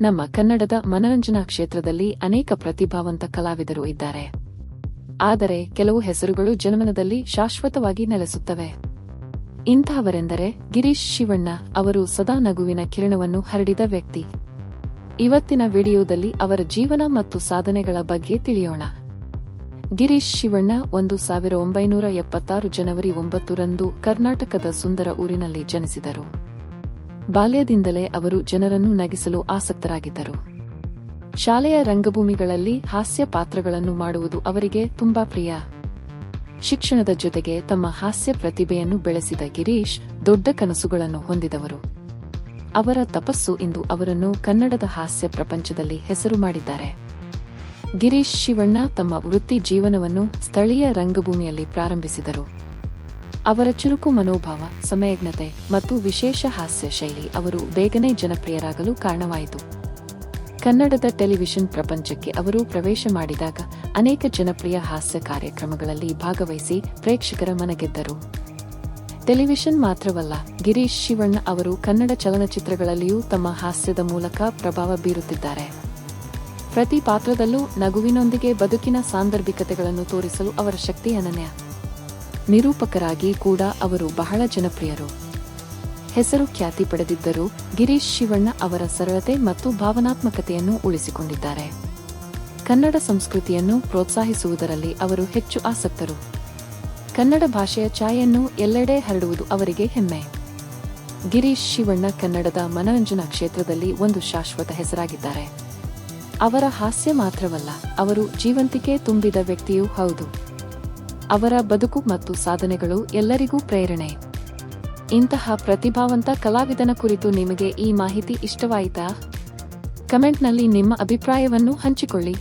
ನಮ್ಮ ಕನ್ನಡದ ಮನರಂಜನಾ ಕ್ಷೇತ್ರದಲ್ಲಿ ಅನೇಕ ಪ್ರತಿಭಾವಂತ ಕಲಾವಿದರು ಇದ್ದಾರೆ. ಆದರೆ ಕೆಲವು ಹೆಸರುಗಳು ಜನಮನದಲ್ಲಿ ಶಾಶ್ವತವಾಗಿ ನೆಲೆಸುತ್ತವೆ. ಇಂತಹವರೆಂದರೆ ಗಿರೀಶ್ ಶಿವಣ್ಣ ಅವರು ಸದಾ ನಗುವಿನ ಕಿರಣವನ್ನು ಹರಡಿದ ವ್ಯಕ್ತಿ. ಇವತ್ತಿನ ವಿಡಿಯೋದಲ್ಲಿ ಅವರ ಜೀವನ ಮತ್ತು ಸಾಧನೆಗಳ ಬಗ್ಗೆ ತಿಳಿಯೋಣ. ಗಿರೀಶ್ ಶಿವಣ್ಣ ಒಂದು ಸಾವಿರ ಒಂಬೈನೂರ ಎಪ್ಪತ್ತಾರು ಜನವರಿ ಒಂಬತ್ತರಂದು ಕರ್ನಾಟಕದ ಸುಂದರ ಊರಿನಲ್ಲಿ ಜನಿಸಿದರು. ಬಾಲ್ಯದಿಂದಲೇ ಅವರು ಜನರನ್ನು ನಗಿಸಲು ಆಸಕ್ತರಾಗಿದ್ದರು. ಶಾಲೆಯ ರಂಗಭೂಮಿಗಳಲ್ಲಿ ಹಾಸ್ಯ ಪಾತ್ರಗಳನ್ನು ಮಾಡುವುದು ಅವರಿಗೆ ತುಂಬಾ ಪ್ರಿಯ. ಶಿಕ್ಷಣದ ಜೊತೆಗೆ ತಮ್ಮ ಹಾಸ್ಯ ಪ್ರತಿಭೆಯನ್ನು ಬೆಳೆಸಿದ ಗಿರೀಶ್ ದೊಡ್ಡ ಕನಸುಗಳನ್ನು ಹೊಂದಿದವರು. ಅವರ ತಪಸ್ಸು ಇಂದು ಅವರನ್ನು ಕನ್ನಡದ ಹಾಸ್ಯ ಪ್ರಪಂಚದಲ್ಲಿ ಹೆಸರು ಮಾಡಿದ್ದಾರೆ. ಗಿರೀಶ್ ಶಿವಣ್ಣ ತಮ್ಮ ವೃತ್ತಿ ಜೀವನವನ್ನು ಸ್ಥಳೀಯ ರಂಗಭೂಮಿಯಲ್ಲಿ ಪ್ರಾರಂಭಿಸಿದರು. ಅವರ ಚುರುಕು ಮನೋಭಾವ, ಸಮಯಜ್ಞತೆ ಮತ್ತು ವಿಶೇಷ ಹಾಸ್ಯ ಶೈಲಿ ಅವರು ಬೇಗನೆ ಜನಪ್ರಿಯರಾಗಲು ಕಾರಣವಾಯಿತು. ಕನ್ನಡದ ಟೆಲಿವಿಷನ್ ಪ್ರಪಂಚಕ್ಕೆ ಅವರು ಪ್ರವೇಶ ಮಾಡಿದಾಗ ಅನೇಕ ಜನಪ್ರಿಯ ಹಾಸ್ಯ ಕಾರ್ಯಕ್ರಮಗಳಲ್ಲಿ ಭಾಗವಹಿಸಿ ಪ್ರೇಕ್ಷಕರ ಮನಗೆದ್ದರು. ಟೆಲಿವಿಷನ್ ಮಾತ್ರವಲ್ಲ, ಗಿರೀಶ್ ಶಿವಣ್ಣ ಅವರು ಕನ್ನಡ ಚಲನಚಿತ್ರಗಳಲ್ಲಿಯೂ ತಮ್ಮ ಹಾಸ್ಯದ ಮೂಲಕ ಪ್ರಭಾವ ಬೀರುತ್ತಿದ್ದಾರೆ. ಪ್ರತಿ ಪಾತ್ರದಲ್ಲೂ ನಗುವಿನೊಂದಿಗೆ ಬದುಕಿನ ಸಾಂದರ್ಭಿಕತೆಗಳನ್ನು ತೋರಿಸಲು ಅವರ ಶಕ್ತಿ ಅನನ್ಯ. ನಿರೂಪಕರಾಗಿ ಕೂಡ ಅವರು ಬಹಳ ಜನಪ್ರಿಯರು. ಹೆಸರು ಖ್ಯಾತಿ ಪಡೆದಿದ್ದರೂ ಗಿರೀಶ್ ಶಿವಣ್ಣ ಅವರ ಸರಳತೆ ಮತ್ತು ಭಾವನಾತ್ಮಕತೆಯನ್ನು ಉಳಿಸಿಕೊಂಡಿದ್ದಾರೆ. ಕನ್ನಡ ಸಂಸ್ಕೃತಿಯನ್ನು ಪ್ರೋತ್ಸಾಹಿಸುವುದರಲ್ಲಿ ಅವರು ಹೆಚ್ಚು ಆಸಕ್ತರು. ಕನ್ನಡ ಭಾಷೆಯ ಛಾಯೆಯನ್ನು ಎಲ್ಲೆಡೆ ಹರಡುವುದು ಅವರಿಗೆ ಹೆಮ್ಮೆ. ಗಿರೀಶ್ ಶಿವಣ್ಣ ಕನ್ನಡದ ಮನರಂಜನಾ ಕ್ಷೇತ್ರದಲ್ಲಿ ಒಂದು ಶಾಶ್ವತ ಹೆಸರಾಗಿದ್ದಾರೆ. ಅವರ ಹಾಸ್ಯ ಮಾತ್ರವಲ್ಲ, ಅವರು ಜೀವಂತಿಕೆ ತುಂಬಿದ ವ್ಯಕ್ತಿಯೂ ಹೌದು. ಅವರ ಬದುಕು ಮತ್ತು ಸಾಧನೆಗಳು ಎಲ್ಲರಿಗೂ ಪ್ರೇರಣೆ. ಇಂತಹ ಪ್ರತಿಭಾವಂತ ಕಲಾವಿದನ ಕುರಿತು ನಿಮಗೆ ಈ ಮಾಹಿತಿ ಇಷ್ಟವಾಯಿತಾ? ಕಮೆಂಟ್ನಲ್ಲಿ ನಿಮ್ಮ ಅಭಿಪ್ರಾಯವನ್ನು ಹಂಚಿಕೊಳ್ಳಿ.